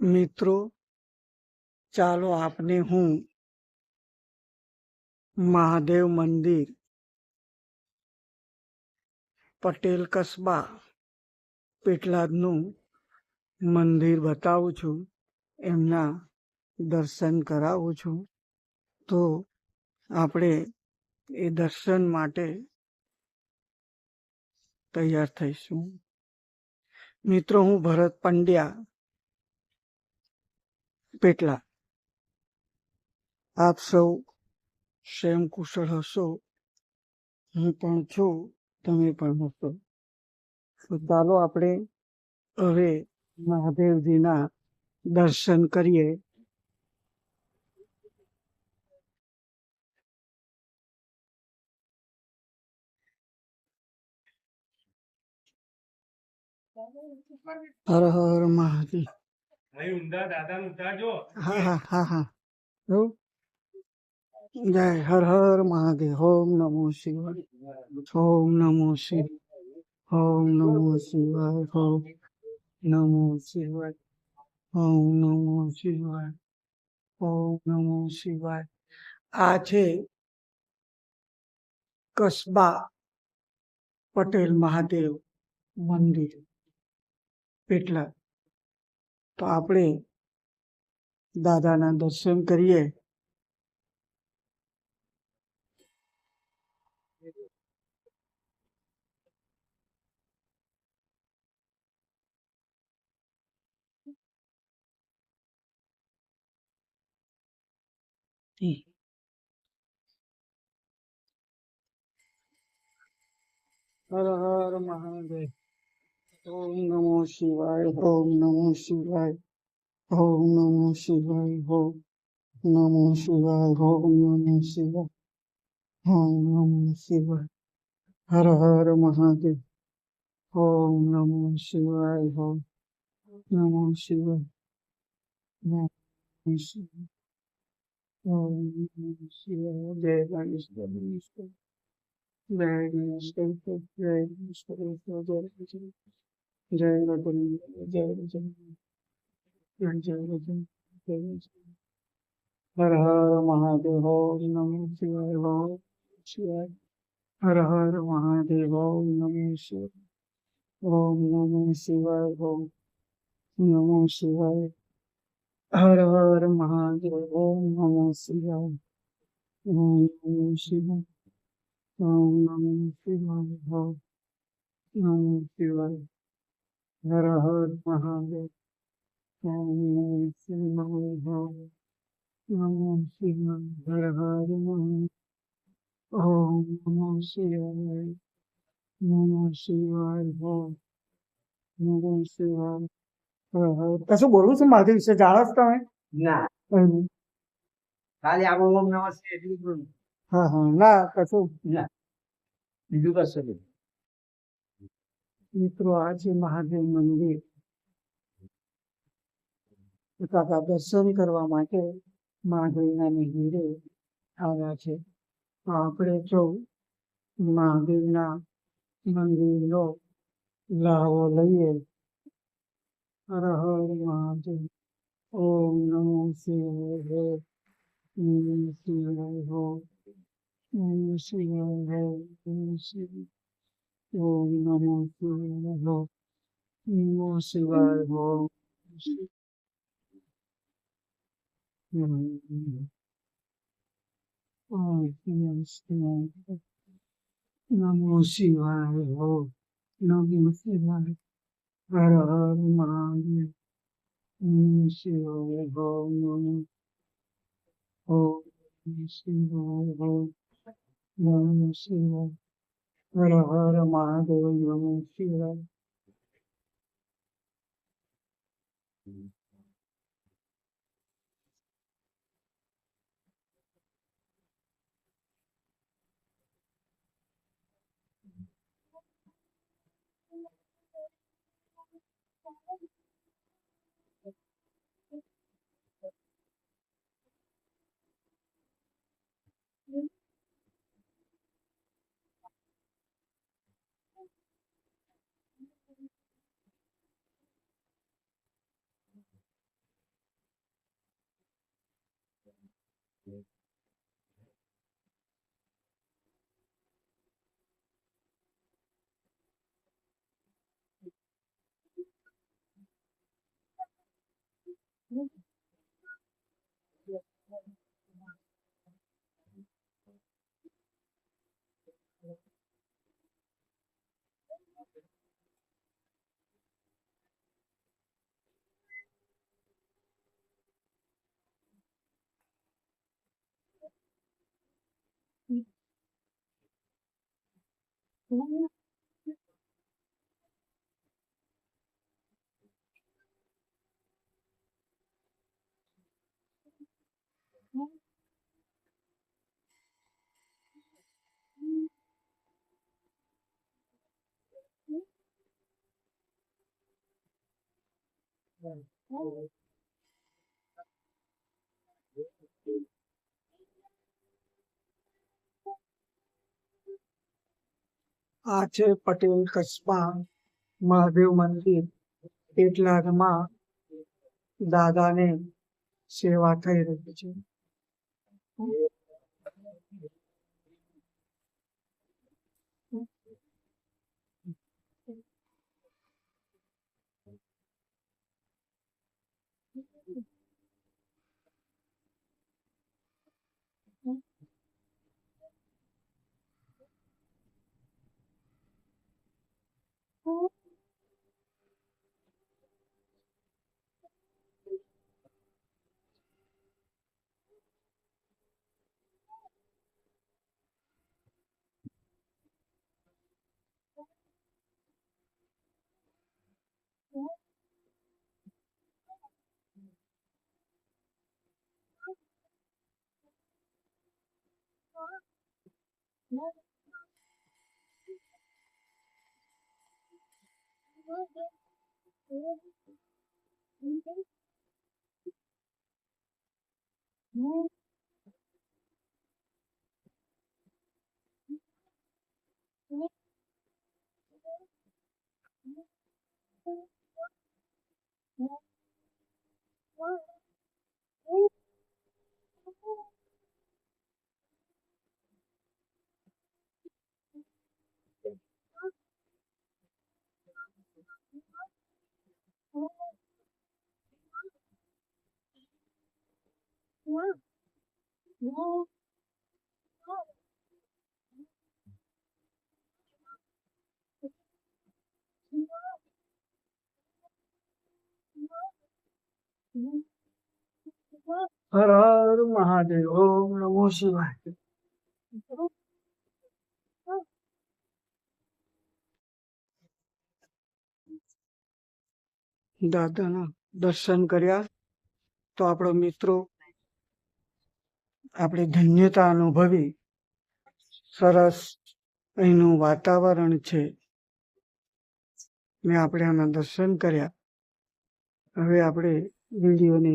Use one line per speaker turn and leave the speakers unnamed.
મિત્રો, ચાલો આપને હું મહાદેવ મંદિર, પટેલ કસ્બા, પેટલાદનું મંદિર બતાવું છું, એમના દર્શન કરાવું છું. તો આપણે એ દર્શન માટે તૈયાર થઈશું. મિત્રો, હું ભરત પંડ્યા પેટલા. આપ સૌ સ્વયં કુશળ હશો. હું પણ છું, તમે પણ હશો. તો ચાલો આપણે હવે મહાદેવજીના દર્શન કરીએ. હર હર મહાદેવ.
અહીં ઊંધા દાદાનું ઉતારજો
હા હા હા હા? જય હર હર મહાદેવ. ઓમ નમો શિવાય. ઓમ નમો શિવ ઓમ નમો શિવાય. ઓમ નમો શિવાય. ઓમ નમો શિવાય. ઓમ નમો શિવાય. આ છે કસબા પટેલ મહાદેવ મંદિર. પેટલા. તો આપણે દાદાના દર્શન કરીએ Har Har Om Namo Shivaya, Om Namo Shivaya, Om Namo Shivaya, Om Namo Shivaya, Om Namo Shivaya, Om Namo Shivaya, Har Har Mahadev, Om Namo Shivaya, Om Namo Shivaya, Om Namo Shivaya, Om Namo Shivaya, Deva Nishta Nishta, Deva Nishta Nishta, Deva Nishta Nishta, Deva Nishta Nishta, જય રઘુવીર, જય જય જય જય રઘુવીર. જય હર હર મહાદેવ, નમો શિવાય ઓમ શિવાય. હર હર મહાદેવ, નમો શિવાય. ઓમ નમો શિવાય ઓમ નમો શિવાય. હર હર મહાદેવ ઓમ નમો શિવાય. ઓમ નમો શિવાય, ઓમ નમો શિવાય ઓમ નમો શિવાય. હર હર મહાદેવ ઓમ શ્રી શિવાય ઓમ શ્રી હર હર મહાદેવ ઓમ નમો શિવાય નમો શિવાય ઓમ નમો શિવાય કશું બોલવું છું મહાદેવ વિશે જાણો છો તમે
ના. ખાલી આપણું ઓમ નમસ્તે એટલું
હા હા ના કશું
ના બીજું કશું નહીં
મિત્રો આ છે મહાદેવ મંદિર. કાકા દર્શન કરવા માટે મહાદેવના મંદિરે આવ્યા છે. આપણે સૌ મહાદેવના મંદિરનો લાવો લઈએ. હર મહાદેવ. ઓમ નમો શિવાય. હે શિવાય નમો શિવાય નમો શિવાય. Namo Shivaya Ho Namo Shivaya Ho Namo Shivaya Ho Namo Shivaya Ho Namo Shivaya Ho Namo Shivaya Ho Namo Shivaya Ho Hara Hara Mahadeva யோகம் சிவராஜ் Mm-hmm. Mm-hmm. આ છે પટેલ કચ્છમાં મહાદેવ મંદિર પેટલાદમાં દાદાને સેવા થઈ રહી છે. No. What? હર હર મહાદેવ ઓમ નમો શિવાય દાદાના દર્શન કર્યા તો આપણો મિત્રો આપણે ધન્યતા અનુભવી. સરસ અહીંનું વાતાવરણ છે. મેં આપણે આના દર્શન કર્યા. હવે આપણે વિડીયોને